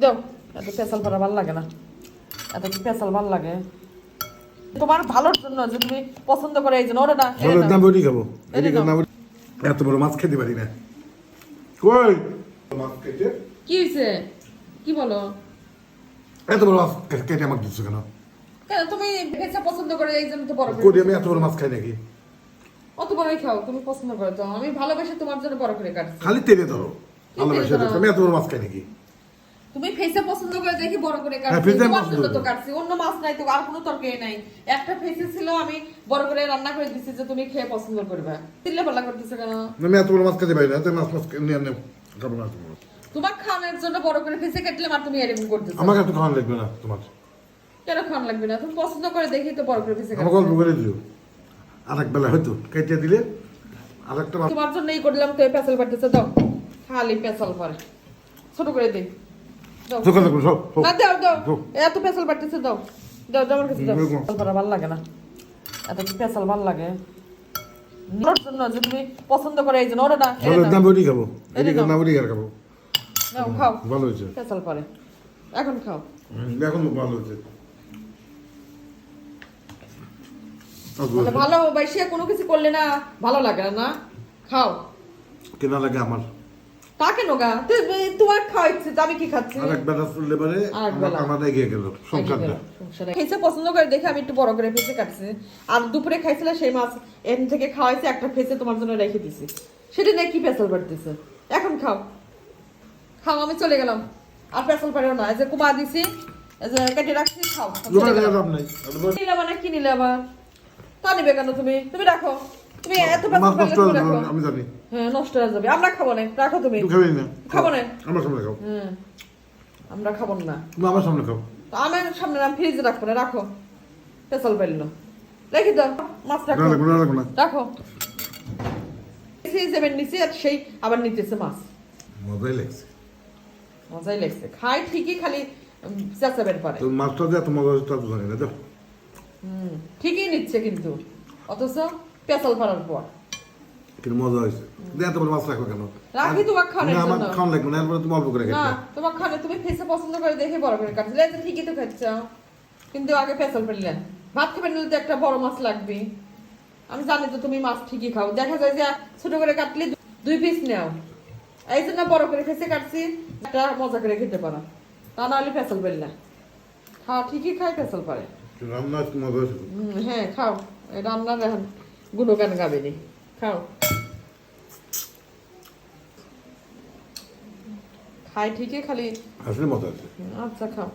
দাও এত পেঁচাল করা ভালো লাগে না। এত কি পেঁচাল ভালো লাগে? তোমার ভালোর জন্য যে তুমি পছন্দ করে এই জন্য ওরা না এনে ভালো নাও। দাম বড়ি খাব। এনে এদিকে নাও। না বড়ি এত বড় মাছ খেতে পারি না। কই? মাছ কেটে। কি হয়েছে কি বলো? এত বড় মাছ কেটে আমাকে দিচ্ছ কেন? কেন তুমি পেঁচা পছন্দ করে এই জন্য তো বড় করি আমি এত বড় মাছ খাই নাকি? অত বড়ই খাও তুমি পছন্দ করে তো। আমি ভালোবেসে তোমার জন্য বড় করে কাটছি। খালি তেলে ধরো? আমি এত বড় মাছ খাই নাকি? তুমি ফেসে পছন্দ করে দেখি বড় করে হ্যাঁ, কাটছি পছন্দ তো কাটছি। অন্য মাছ নাই তো আর কোনো তরকারি নাই। একটা ফেসে ছিল আমি বড় করে রান্না করে দিছি যে তুমি খেয়ে পছন্দ করবে। তিল্লে পাল্লা করতেছে কেন? আমি এত বড় মাছ খেতে পারি না এত মাছ মাছ নিয়ে আনে খাব না তোমার খাওয়ানোর জন্য বড় করে ফেসে কাটলে আর তুমি এরকম করতেছো। আমাকে এত খাওয়ানো লাগবে না তোমার। কেন খাওয়ান লাগবে না? তুমি পছন্দ করে দেখি তো বড় করে ফেসে আমাকে অল্প করে দিও। বেলা হয়তো কেটে দিলে তোমার জন্য এই করলাম তো এই পেছাল পাঠতেছে দাও। খালি পেছাল পারে। ছোট করে দিই দাও দাও। এত দাও দাও দাও আমার কাছে দাও ভালো লাগে না। এত ভালো লাগে। ওর জন্য যে তুমি পছন্দ করে এই জন্য ওরা না ভালো দাম বড়ি খাব। এদিকে না বড়ি আর খাব। নাও খাও। ভালো হয়েছে। পেছাল পারে এখন খাও। এখন ভালো হয়েছে। ভালো বাইসে কোনো কিছু করলে না ভালো লাগে না, না। খাও। কেনা লাগে আমার। তা কেন গা তো- তোমার খাওয়া ইচ্ছে আমি কি খাচ্ছি? আর এক বেলা ফুললে পারে। আমার এগিয়ে গেল সংসারটা। খেয়েছে পছন্দ করে দেখে আমি একটু বড় করে ফেসে কাটছি। আর দুপুরে খাইছিলে সেই মাছ এর থেকে খাওয়াইছে একটা ফেসে তোমার জন্য রেখে দিছি। সেটা নিয়ে কি পাড়তেছে এখন খাও। খাও আমি চলে গেলাম। আর পেছাল পাড়েও না যে কুমা দিছি যে কেটে রাখছি খাও। আমি চলে দোকানে গেলাম। লাভ নাই। কি নিলে মানে কি নিলে আবার? তা নিবে কেন তুমি? তুমি রাখো। তুমি এত নষ্ট হয়ে যাবে, আমি জানি। হ্যাঁ নষ্ট হয়ে যাবে। আমরা খাব না রাখো তুমি। তুই খাবি না। খাব না। আমার সামনে খাও হ্যাঁ আমরা খাব না। তুমি আমার সামনে খাও। আমার সামনে আমি ফ্রিজে রাখব না রাখো। পেছাল পাইল রেখে দাও মাছ রাখো না রাখো। সেই সেভেন নিচে আর সেই আবার নিতেছে মাছ। মজাই লাগছে। মজাই লাগছে। খাই ঠিকই খালি চেঁচাবেন পারে তো মাছটা দিয়ে এত মজা হচ্ছে তা না দেখো ঠিকই নিচ্ছে কিন্তু। অথচ পেছাল পাড়ার পর। কিন্তু মজা হয়েছে। দিয়ে এত মাছ রাখো কেন? রাখি তোমার খাওয়ানোর না, আমার জন্য। লাগবে না এরপরে তুমি অল্প করে না তোমার খানে তুমি ফেসে পছন্দ করে দেখে বড় করে কাটছিলে এই ঠিকই তো খাচ্ছ। কিন্তু আগে পেছাল ফেললেন। ভাত খাবেন তো একটা বড় মাছ লাগবে। আমি জানি তো তুমি মাছ ঠিকই খাও। দেখা যায় যে ছোট করে কাটলে দুই পিস নেও। এই জন্য বড় করে ফেসে কাটছি। একটা মজা করে খেতে পারো। তা না হলে পেছাল ফেললে খাও ঠিকই খাই পেছাল পারে। রান্না মজা হ্যাঁ খাও। এই রান্নার গুণগান গাবেনি খাও। খাই ঠিকই খালি। আসলে মজা আছে আচ্ছা খাও।